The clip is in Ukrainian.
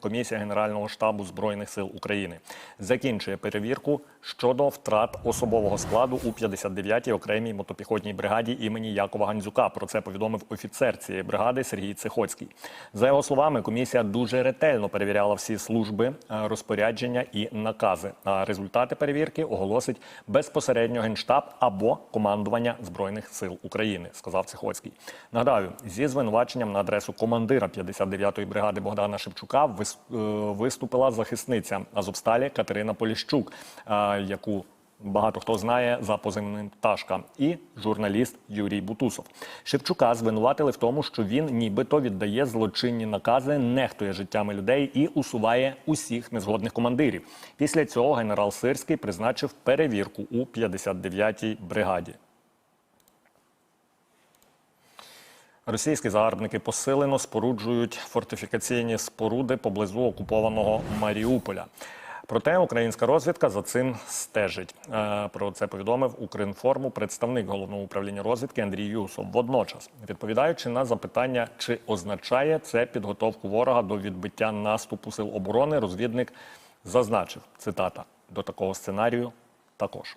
комісія Генерального штабу збройних сил України закінчує перевірку щодо втрат особового складу у 59-й окремій мотопіхотній бригаді імені Якова Гандзюка. Про це повідомив офіцер цієї бригади Сергій Цихоцький. За його словами, комісія дуже ретельно перевіряла всі служби, е, розпорядження і накази. А результати перевірки оголосить безпосередньо генштаб або командування збройних сил України, сказав Цихоцький. Нагадаю, зі звинуваченням на адресу командира 59-ї бригади Богдана Шевчука е, виступила захисниця Азовсталі Катерина Поліщук, е, яку Багато хто знає за позивним пташка, і журналіст Юрій Бутусов. Шевчука звинуватили в тому, що він нібито віддає злочинні накази, нехтує життями людей і усуває усіх незгодних командирів. Після цього генерал Сирський призначив перевірку у 59-й бригаді. Російські загарбники посилено споруджують фортифікаційні споруди поблизу окупованого Маріуполя. Проте українська розвідка за цим стежить. Е, Про це повідомив Укрінформу представник головного управління розвідки Андрій Юсов. Водночас, відповідаючи на запитання, чи означає це підготовку ворога до відбиття наступу сил оборони, розвідник зазначив цитата до такого сценарію також.